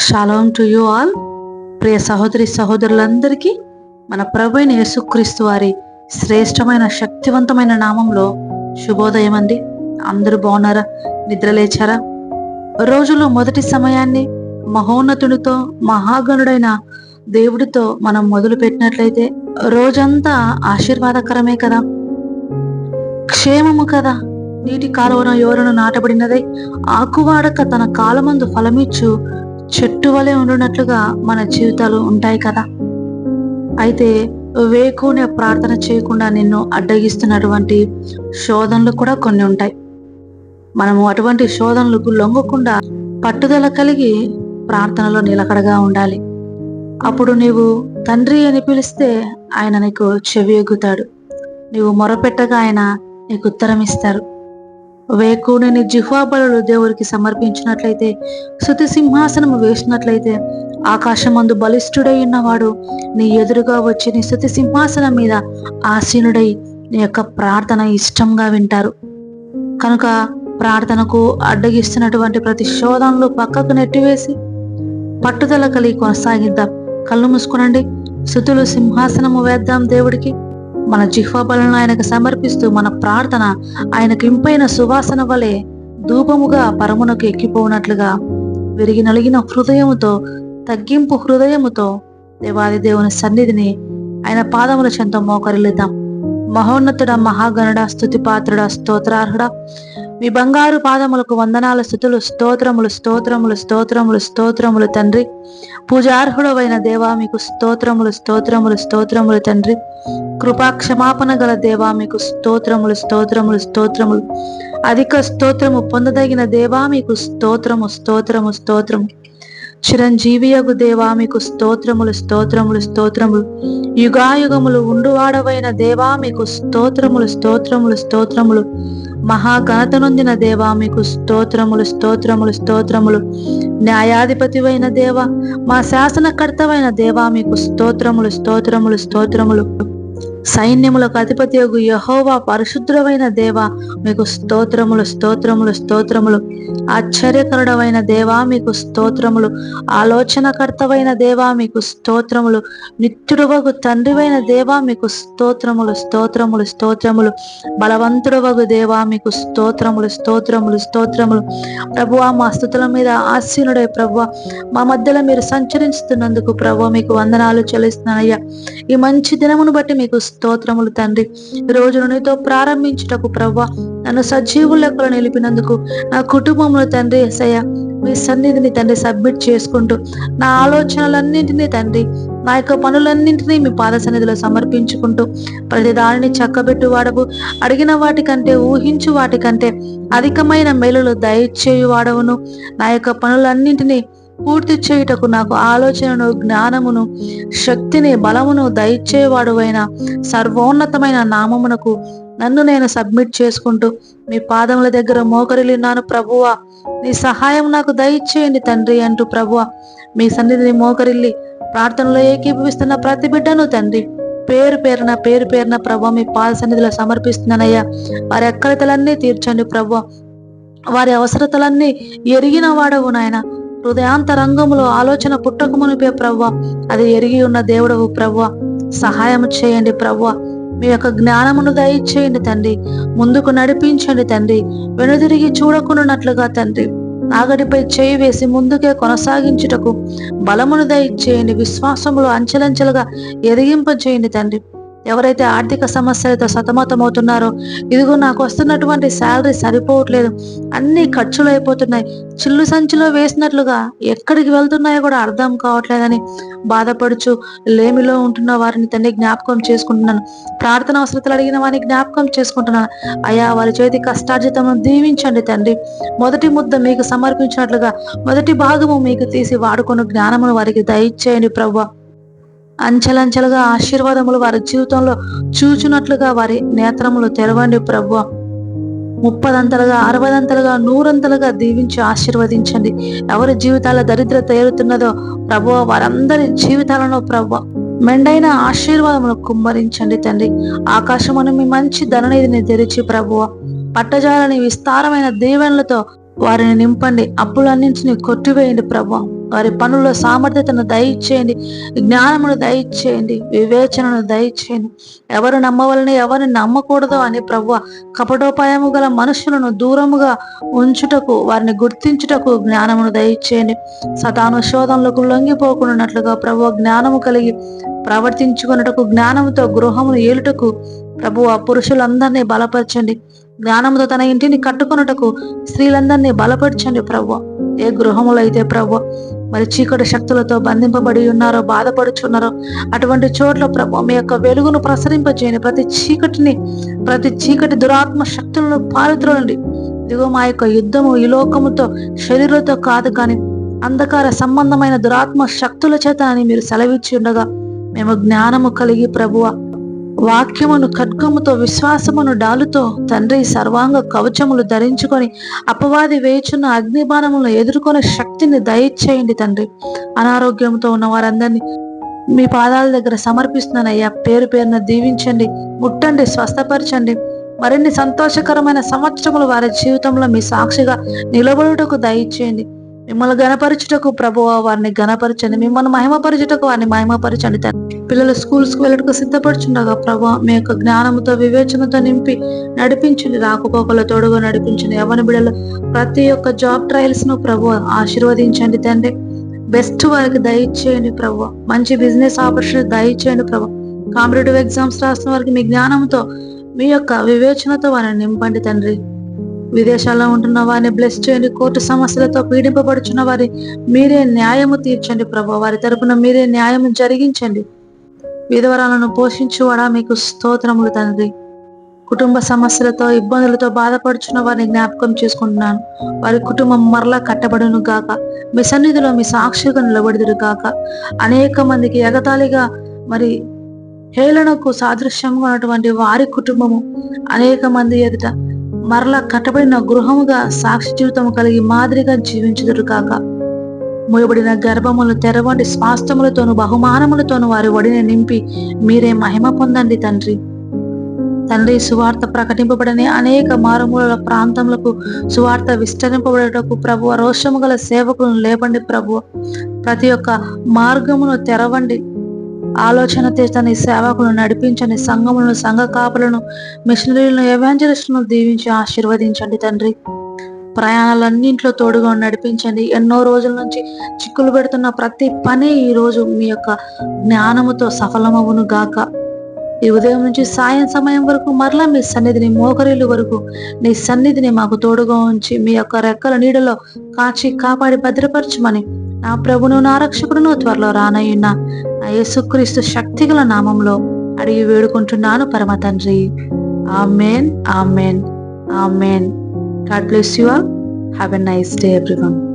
Shalom to you all ప్రియ సహోదరి సహోదరులందరికీ మన ప్రభు యేసుక్రీస్తు వారి శ్రేష్టమైన శక్తివంతమైన నామంలో శుభోదయం అండి. అందరూ బాగున్నారా? నిద్ర లేచారా? రోజులో మొదటి సమయాన్ని మహోన్నతుడితో మహాగణుడైన దేవుడితో మనం మొదలు పెట్టినట్లయితే రోజంతా ఆశీర్వాదకరమే కదా? క్షేమము కదా? నీటి కాలువన ఎవరను నాటబడినదై ఆకువాడక తన కాలమందు ఫలమిచ్చు చెట్టు వలె ఉండునట్లుగా మన జీవితాలు ఉంటాయి కదా. అయితే వేకునే ప్రార్థన చేయకుండా నిన్ను అడ్డగిస్తున్నటువంటి శోధనలు కూడా కొన్ని ఉంటాయి. మనము అటువంటి శోధనలకు లొంగకుండా పట్టుదల కలిగి ప్రార్థనలో నిలకడగా ఉండాలి. అప్పుడు నీవు తండ్రి అని పిలిస్తే ఆయన నీకు చెవి ఎగ్గుతాడు నీవు మొరపెట్టగా ఆయన నీకు ఉత్తరం ఇస్తారు వేకుని జిహ్వాబలు దేవుడికి సమర్పించినట్లయితే శృతి సింహాసనము వేసినట్లయితే ఆకాశమందు బలిష్ఠుడై ఉన్నవాడు నీ ఎదురుగా వచ్చి నీ శృతి సింహాసనం మీద ఆసీనుడై నీ యొక్క ప్రార్థన ఇష్టంగా వింటారు. కనుక ప్రార్థనకు అడ్డగిస్తున్నటువంటి ప్రతి శోధనలు పక్కకు నెట్టివేసి పట్టుదల కలిగి కొనసాగిద్దాం. కళ్ళు మూసుకునండి. శృతులు సింహాసనము వేద్దాం దేవుడికి. మన జిహ్వబలను ఆయనకు సమర్పిస్తూ మన ప్రార్థన ఆయనకు ఇంపైన సువాసన వలె ధూపముగా పరమునకు ఎక్కిపోనట్లుగా విరిగి నలిగిన హృదయముతో తగ్గింపు హృదయముతో దేవాది దేవుని సన్నిధిని ఆయన పాదముల చెంత మోకరిల్లుద్దాం మహోన్నతుడ మహాగణుడ స్థుతిపాత్రుడ స్తోత్రార్హుడ మీ బంగారు పాదములకు వందనాల స్థుతులు స్తోత్రములు స్తోత్రములు స్తోత్రములు స్తోత్రములు తండ్రి. పూజార్హుడవైన దేవా మీకు స్తోత్రములు స్తోత్రములు స్తోత్రములు తండ్రి. కృపా క్షమాపణ గల దేవా మీకు స్తోత్రములు స్తోత్రములు స్తోత్రములు. అధిక స్తోత్రము పొందదగిన దేవా మీకు స్తోత్రము స్తోత్రము స్తోత్రము. చిరంజీవియగు దేవా మీకు స్తోత్రములు స్తోత్రములు స్తోత్రములు. యుగాయుగములు ఉండువాడవైన దేవా మీకు స్తోత్రములు స్తోత్రములు స్తోత్రములు. మహాఘనత నొందిన దేవా మీకు స్తోత్రములు స్తోత్రములు స్తోత్రములు. న్యాయాధిపతివైన దేవా మా శాసనకర్తవైన దేవా మీకు స్తోత్రములు స్తోత్రములు స్తోత్రములు. సైన్యములకు అధిపతి యహోవా పరిశుద్రమైన దేవ మీకు స్తోత్రములు స్తోత్రములు స్తోత్రములు. ఆశ్చర్యకరుడమైన దేవా మీకు స్తోత్రములు. ఆలోచనకర్తవైన దేవా మీకు స్తోత్రములు. నిత్యుడువగు తండ్రివైన దేవా మీకు స్తోత్రములు స్తోత్రములు స్తోత్రములు. బలవంతుడవగు దేవా మీకు స్తోత్రములు స్తోత్రములు స్తోత్రములు. ప్రభువా మా స్థుతుల మీద ఆసీనుడై ప్రభువ మా మధ్యలో మీరు సంచరిస్తున్నందుకు ప్రభు మీకు వందనాలు చెల్లిస్తున్నానయ్యా. ఈ మంచి దినమును బట్టి మీకు స్తోత్రములు తండ్రి. రోజును నీతో ప్రారంభించుటకు ప్రవ్వ నన్ను సజీవు లెక్కలు నిలిపినందుకు నా కుటుంబంలో తండ్రి ఎసయ్య మీ సన్నిధిని తండ్రి సబ్మిట్ చేసుకుంటూ నా ఆలోచనలన్నింటినీ తండ్రి నా యొక్క పనులన్నింటినీ మీ పాద సన్నిధిలో సమర్పించుకుంటూ ప్రతి దానిని చక్కబెట్టు వాడవు అడిగిన వాటికంటే ఊహించు వాటికంటే అధికమైన మేలులు దయచేయు వాడవును నా యొక్క పనులన్నింటినీ పూర్తి చేయుటకు నాకు ఆలోచనను జ్ఞానమును శక్తిని బలమును దయచేవాడువైన సర్వోన్నతమైన నామమునకు నన్ను నేను సబ్మిట్ చేసుకుంటూ మీ పాదముల దగ్గర మోకరిల్లున్నాను ప్రభువా. నీ సహాయం నాకు దయచేయండి తండ్రి అంటూ ప్రభువ. మీ సన్నిధిని మోకరిల్లి ప్రార్థనలో ఏకీభవిస్తున్న ప్రతి బిడ్డను తండ్రి. పేరు పేరున పేరు పేరున ప్రభు మీ పాద సన్నిధిలో సమర్పిస్తున్నానయ్యా. వారి ఎక్కడితలన్నీ తీర్చండి ప్రభు వారి అవసరతలన్నీ ఎరిగిన వాడవు నాయన. హృదయాంతరంగములో ఆలోచన పుట్టక మునిపే ప్రవ్వ అది ఎరిగి ఉన్న దేవుడవు ప్రవ్వ. సహాయం చేయండి ప్రవ్వ. మీ యొక్క జ్ఞానమును దయచేయండి తండ్రి. ముందుకు నడిపించండి తండ్రి. వెనుదిరిగి చూడకున్నట్లుగా తండ్రి. నాగడిపై చేయి వేసి ముందుకే కొనసాగించుటకు బలమును దయచేయండి. విశ్వాసములు అంచెలంచెలుగా ఎదిగింపచేయండి తండ్రి. ఎవరైతే ఆర్థిక సమస్యలతో సతమతమవుతున్నారో ఇదిగో నాకు వస్తున్నటువంటి శాలరీ సరిపోవట్లేదు. అన్ని ఖర్చులు అయిపోతున్నాయి. చిల్లు సంచిలో వేసినట్లుగా ఎక్కడికి వెళ్తున్నాయో కూడా అర్థం కావట్లేదని బాధపడుచు లేమిలో ఉంటున్న వారిని తండ్రి జ్ఞాపకం చేసుకుంటున్నాను. ప్రార్థన అవసరతలు అడిగిన వారిని జ్ఞాపకం చేసుకుంటున్నాను. అయా వారి చేతి కష్టార్జితమును దీవించండి తండ్రి. మొదటి ముద్ద మీకు సమర్పించినట్లుగా మొదటి భాగము మీకు తీసి వాడుకున్న జ్ఞానమును వారికి దయచేయండి ప్రభు. అంచెలంచెలుగా ఆశీర్వాదములు వారి జీవితంలో చూచునట్లుగా వారి నేత్రములు తెరవండి ప్రభు. ముప్పదంతలుగా అరవదంతలుగా నూరంతలుగా దీవించి ఆశీర్వదించండి. ఎవరి జీవితాల దరిద్రత ఏరుతున్నదో ప్రభు వారందరి జీవితాలను ప్రభు మెండైన ఆశీర్వాదములు కుమ్మరించండి తండ్రి. ఆకాశమును మీ మంచి ధననిధిని తెరిచి ప్రభువ పట్టజాలని విస్తారమైన దీవెనలతో వారిని నింపండి. అప్పులన్నింటిని కొట్టివేయండి ప్రభా. వారి పనుల్లో సామర్థ్యతను దయచేయండి. జ్ఞానమును దయచేయండి. వివేచనను దయచేయండి. ఎవరు నమ్మవలని ఎవరిని నమ్మకూడదు అని ప్రభు కపటోపాయము గల మనుషులను దూరముగా ఉంచుటకు వారిని గుర్తించుటకు జ్ఞానమును దయచేయండి. సతాను శోధనలకు లొంగిపోకున్నట్లుగా ప్రభు జ్ఞానము కలిగి ప్రవర్తించుకున్నటకు జ్ఞానముతో గృహమును ఏలుటకు ప్రభు ఆ పురుషులందరినీ బలపరచండి. జ్ఞానముతో తన ఇంటిని కట్టుకొనుటకు స్త్రీలందరినీ బలపరచండి ప్రవ్వ. ఏ గృహములో అయితే ప్రభు మరి చీకటి శక్తులతో బంధింపబడి ఉన్నారో బాధపడుచున్నారో అటువంటి చోట్ల ప్రభు మీ యొక్క వెలుగును ప్రసరింపజేయండి. ప్రతి చీకటిని ప్రతి చీకటి దురాత్మ శక్తులను పారుద్రోలండి. ఇదిగో మా యొక్క యుద్ధము ఈ లోకముతో శరీరంతో కాదు కానీ అంధకార సంబంధమైన దురాత్మ శక్తుల చేత అని మీరు సెలవిచ్చి ఉండగా మేము జ్ఞానము కలిగి ప్రభువ వాక్యమును ఖడ్గముతో విశ్వాసమును డాలుతో తండ్రి సర్వాంగ కవచములు ధరించుకొని అపవాది వేచున్న అగ్నిబాణములను ఎదుర్కొనే శక్తిని దయచేయండి తండ్రి. అనారోగ్యంతో ఉన్న వారందరినీ మీ పాదాల దగ్గర సమర్పిస్తున్నానయ్యా. పేరు పేరున దీవించండి ముట్టండి స్వస్థపరచండి. మరిన్ని సంతోషకరమైన సంవత్సరములు వారి జీవితంలో మీ సాక్షిగా నిలబడుటకు దయచేయండి. మిమ్మల్ని గణపరచుటకు ప్రభువ వారిని గణపరచండి మిమ్మల్ని మహిమపరచుటకు వారిని మహిమపరచండి. తండ్రి పిల్లలు స్కూల్స్కు వెళ్ళటకు సిద్ధపడుచుండగా ప్రభా మీ యొక్క జ్ఞానంతో వివేచనతో నింపి నడిపించండి. రాకపోకల తోడుగా నడిపించండి. ఎవరి బిడలు ప్రతి ఒక్క జాబ్ ట్రయల్స్ను ప్రభు ఆశీర్వదించండి తండ్రి. బెస్ట్ వారికి దయచేయండి ప్రభు మంచి బిజినెస్ ఆపర్చునిటీ దయచేయండి ప్రభు. కాంపిటేటివ్ ఎగ్జామ్స్ రాసిన వారికి మీ జ్ఞానంతో మీ యొక్క వివేచనతో వారిని నింపండి తండ్రి. విదేశాల్లో ఉంటున్న వారిని బ్లెస్ చేయండి. కోర్టు సమస్యలతో పీడింపబడుచున్న వారి మీరే న్యాయము తీర్చండి ప్రభు. వారి తరపున మీరే న్యాయం జరిగించండి. విధవరాలను పోషించువాడా మీకు స్తోత్రములు తండ్రి. కుటుంబ సమస్యలతో ఇబ్బందులతో బాధపడుచున్న వారిని జ్ఞాపకం చేసుకుంటున్నాను. వారి కుటుంబం మరలా కట్టబడును గాక. మీ సన్నిధిలో మీ సాక్షిగా నిలబడిదురు గాక. అనేక మందికి ఎగతాళిగా మరి హేళనకు సాదృశ్యంగా ఉన్నటువంటి వారి కుటుంబము అనేక మంది ఎదుట మరలా కట్టబడిన గృహముగా సాక్షి జీవితం కలిగి మాదిరిగా జీవించుదురు కాక. ముయబడిన గర్భములు తెరవండి స్వాస్థములతోను బహుమానములతోను వారి ఒడిని నింపి మీరే మహిమ పొందండి తండ్రి. తండ్రి సువార్త ప్రకటింపబడని అనేక మారుమూల ప్రాంతములకు సువార్త విస్తరింపబడటకు ప్రభు రోషము గల సేవకులను లేపండి ప్రభు ప్రతి ఒక్క మార్గమును తెరవండి ఆలోచన తీర్చని సేవకులను నడిపించని సంఘములను సంఘ కాపులను మిషనరీలను ఎవాంజలిస్టులను దీవించి ఆశీర్వదించండి తండ్రి. ప్రయాణాలన్నింటిలో తోడుగా నడిపించండి. ఎన్నో రోజుల నుంచి చిక్కులు పెడుతున్న ప్రతి పని ఈ రోజు మీ యొక్క జ్ఞానముతో సఫలమవును గాక. ఈ ఉదయం నుంచి సాయం సమయం వరకు మరలా మీ సన్నిధిని మోకరీలు వరకు నీ సన్నిధిని మాకు తోడుగా ఉంచి మీ యొక్క రెక్కల నీడలో కాచి కాపాడి భద్రపరచమని నా ప్రభును నా రక్షకుడును త్వరలో రానయ్యున్న నా యేసుక్రీస్తు శక్తిగల నామంలో అడిగి వేడుకుంటున్నాను పరమ తండ్రి. Amen amen amen. God bless you all. Have a nice day everyone.